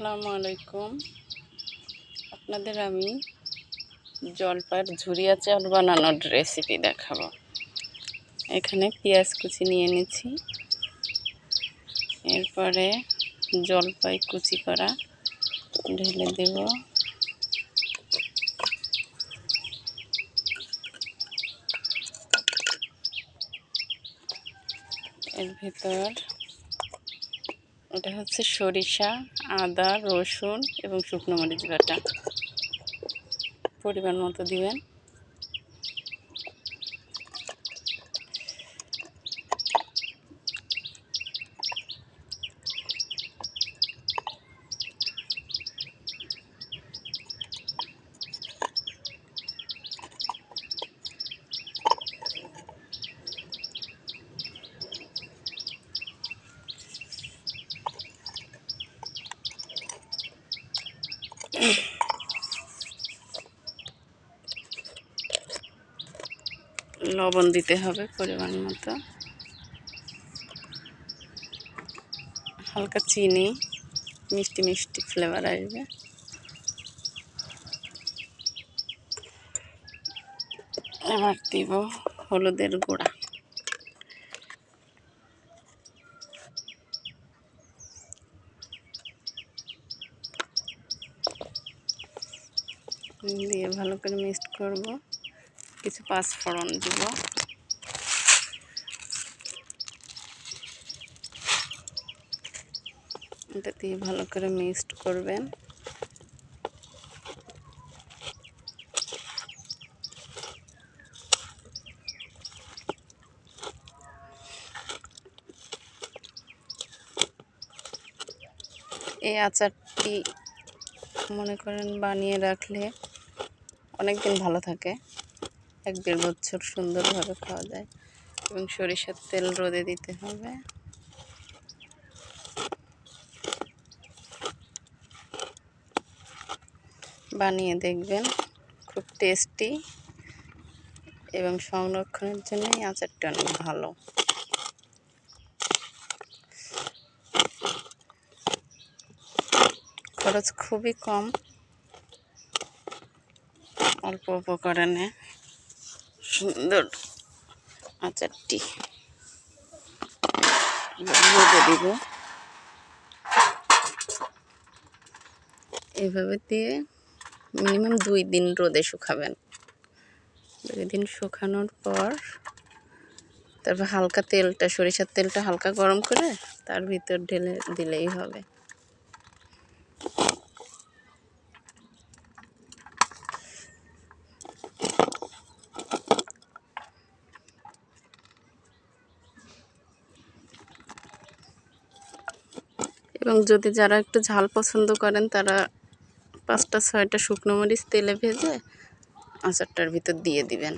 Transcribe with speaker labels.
Speaker 1: আসসালামু আলাইকুম। আপনাদের আমি জলপাইয়ের ঝুরিয়া চাল বানানোর রেসিপি দেখাবো। এখানে পেঁয়াজ কুচি নিয়ে নিচ্ছি। এরপরে জলপাই কুচি করা ঢেলে দেব। এর ভিতর এটা হচ্ছে সরিষা আদা রসুন এবং শুকনো মরিচ বাটা। পরিমাণ মতো দিবেন। লবণ দিতে হবে পরিমাণ মতো। হালকা চিনি, মিষ্টি মিষ্টি ফ্লেভার আসবে। এবার দিব হলুদের গুঁড়া। দিয়ে ভালো করে মিক্সড করব। কিছু পাঁচফোড়ন দিব। এটা দিয়ে ভালো করে মিক্সড করবেন। এই আচারটি মনে করেন বানিয়ে রাখলে অনেক দিন ভালো থাকে। এক দেড় বছর সুন্দরভাবে খাওয়া যায় এবং সরিষার তেল রোদে দিতে হবে। বানিয়ে দেখবেন, খুব টেস্টি এবং সংরক্ষণের জন্য এই আচারটা অনেক ভালো। খরচ খুবই কম, অল্প উপকরণে। সুন্দর আচারটি। দিব। এভাবে দিয়ে মিনিমাম দুই দিন রোদে শুকাবেন। দুই দিন শুকানোর পর তারপর হালকা তেলটা, সরিষার তেলটা হালকা গরম করে তার ভিতর ঢেলে দিলেই হবে। এবং যদি যারা একটু ঝাল পছন্দ করেন, তারা পাঁচটা, ছয়টা শুকনো মরিচ, তেলে ভেজে আচারটার ভিতর দিয়ে দিবেন।